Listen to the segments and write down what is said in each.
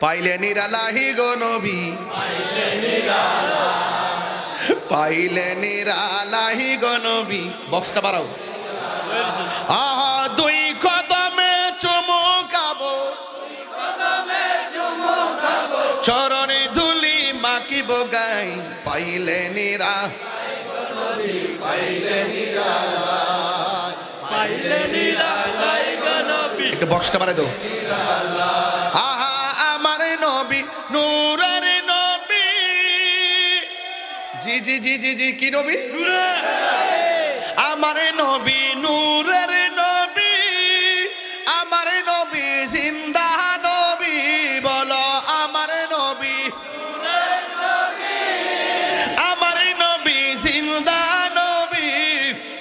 পাইলে নিরালাহি গো নবী। পাইলে নিরালাহি গো নবী। বক্সটা বাড়াও। আহা, দুই কদমে চমকাবো চরণে ধুলি মাকিব গাই। পাইলে নিরা একটু বক্সটা বাড়াই দাও। নবী নূরের নবী। জি জি জি জি জি, কি নবী? আমার নবী নূরের নবী। আমার নবী জিন্দা নবী, বলো আমার নবী। আমার নবী জিন্দা নবী।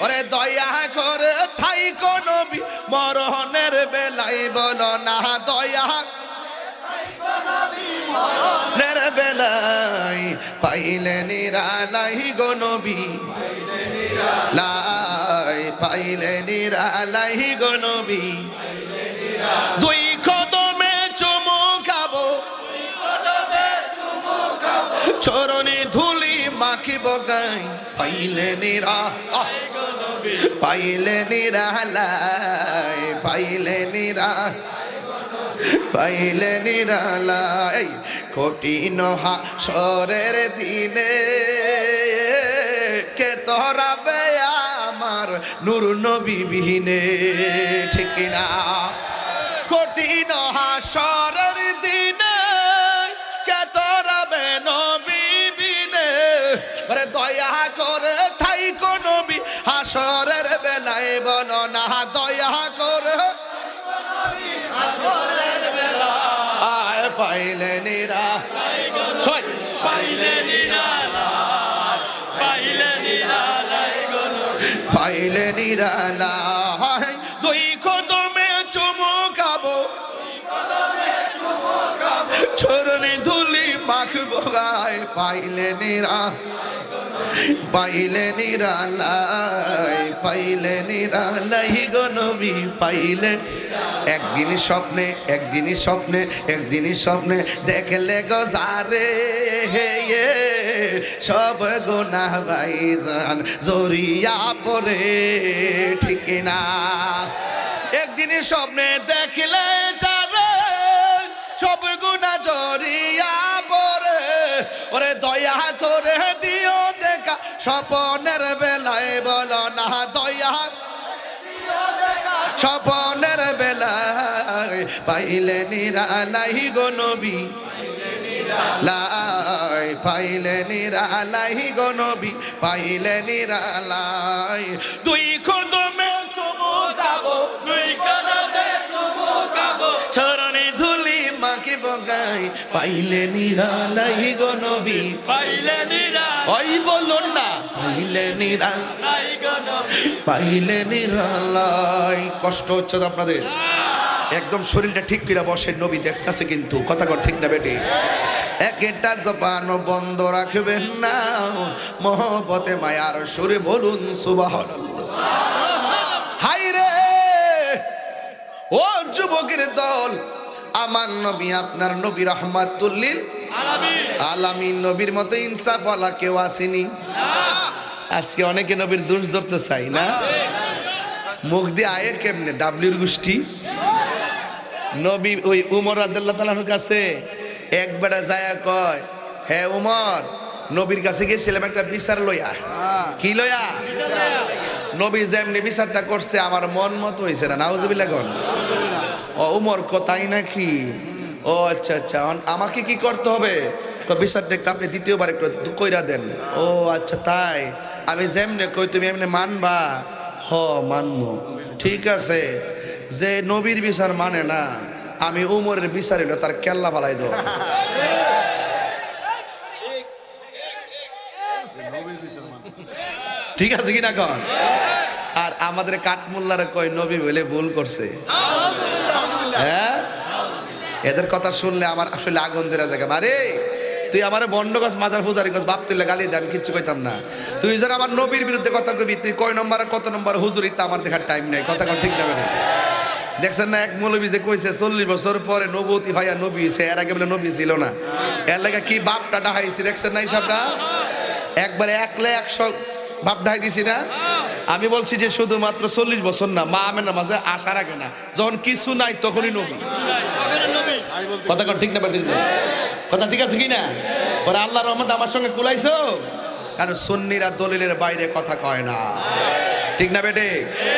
ওরে দয়া করে থাইকো নবী, মরণের বেলায় বলো না দয়া বেলায় পাইলে নিরালাই গো নবী। লাই পাইলে নিরালাই গো নবী। দুই কদমে চমকাবো চরণে ধুলি মাখিব গাই। পাইলে নিরা! পাইলে নিরালাই পাইলে নিরা পাইলে নিরালাই কঠিন হাসরের দিনে। কে তোরাবে আমার নূর নবী বিহীনে ঠিক না কঠিন হাসরের দিনে কে তোরাবে নবী বিনে ওরে দয়া করে থাই নবী, হাসরের বেলায় বলো না। দয়া করে আয় পাইলে নিরা ছয় পাইলে নিরালা দুই কদমে চমকাবো চরণে ধুলি মাখবো গায়। পাইলে নিরা পাইলে নিরালাই পাইলে নিরালাই গো নবী, পাইলে একদিনই স্বপ্নে একদিনই স্বপ্নে একদিনই স্বপ্নে দেখলে গো যারে, হে সব গোনা ভাই জান জরিয়া পরে ঠিক না একদিন স্বপ্নে দেখলে স্বপনের বেলায় বলো না, দয়া। স্বপনের বেলায় পাইলে নিরালাই গো নবী। লাই পাইলে নিরালাই গো নবী, পাইলে নিরালাই দুই কদমে চমকাবো দুই কদমে চমকাবো চরণে ধুলি মাকে বগাই পাইলে নিরালাই গো নবী, পাইলে নিরা ওই বলুন না। পাইলে পাইলে নিরালাই কষ্ট হচ্ছে তো আপনাদের। একদম শরীরটা ঠিক করে বসে, নবী দেখতেছে কিন্তু। কথা কর ঠিক না বেটি? একটা জবান বন্ধ রাখবেন না। মহব্বতে, মায়ার সুরে বলুন সুবাহ হাই রে ও যুবকের দল, আমার নবী, আপনার নবী রহমাতুল্লিল আলামিন নবীর মতো ইনসাফ ওয়ালা কেউ আসেনি। আজকে অনেকে নবীর দোষ ধরতে চাই না? মুখ দিয়ে আয়ে কেমনে? ডাবলিউর গোষ্ঠী। নবী ওই উমর আদাল্লাহ তালার কাছে একবারে যায়া কয়, হে উমর, নবীর কাছে গেছিলাম একটা বিচার লইয়া। কি লইয়া? নবী যেমনি বিচারটা করছে, আমার মন মতো হয়েছে না নাউজবিল্লা গন ও উমর কোথায় নাকি? ও আচ্ছা আচ্ছা। আমাকে কি করতে হবে? বিচারটা একটু আপনি দ্বিতীয়বার একটু কইরা দেন। ও আচ্ছা তাই। আমি যেমনে কই তুমি এমনি মানবা? হ মানবো। ঠিক আছে। যে নবীর বিচার মানে না আমি উমরের বিচার এলো তার কেল্লা ফালাই দেবো। ঠিক আছে কিনা কন? আর আমাদের কাঠমোল্লারা কয় নবী বলে ভুল করছে। হ্যাঁ? এদের কথা শুনলে আমার আসলে আগুন দেওয়া জায়গা মারে তুই আমার বন্ড গাছ মাজার পূজারি গাছ বাপ তুললে গালি দে আমি কিচ্ছু কইতাম না। তুই যেন আমার নবীর বিরুদ্ধে কথা কবি, তুই কয় নম্বর, কত নম্বর হুজুরি তা আমার দেখার টাইম নেই, কথা ঠিক না দেখছেন না, এক মৌলবী যে কইছে, চল্লিশ বছর পরে নবতী ভাইয়া নবী হয়েছে এর আগে বলে নবী ছিল না। এর লাগে কি বাপটা ডাহাইছি, দেখছেন না হিসাবটা একবারে একলে একশো বাপ ডাহাই দিছি না? আমি বলছি যে শুধুমাত্র চল্লিশ বছর না, মা আমের মাঝে আসার আগে না, যখন কিছু নাই তখনই নবী। কথা কর ঠিক না ঠিক না। কথা ঠিক আছে কি না পরে আল্লাহ রহমত আমার সঙ্গে কুলাইছো? কারণ সন্নিরা দলিলের বাইরে কথা কয় না। ঠিক না বেটে?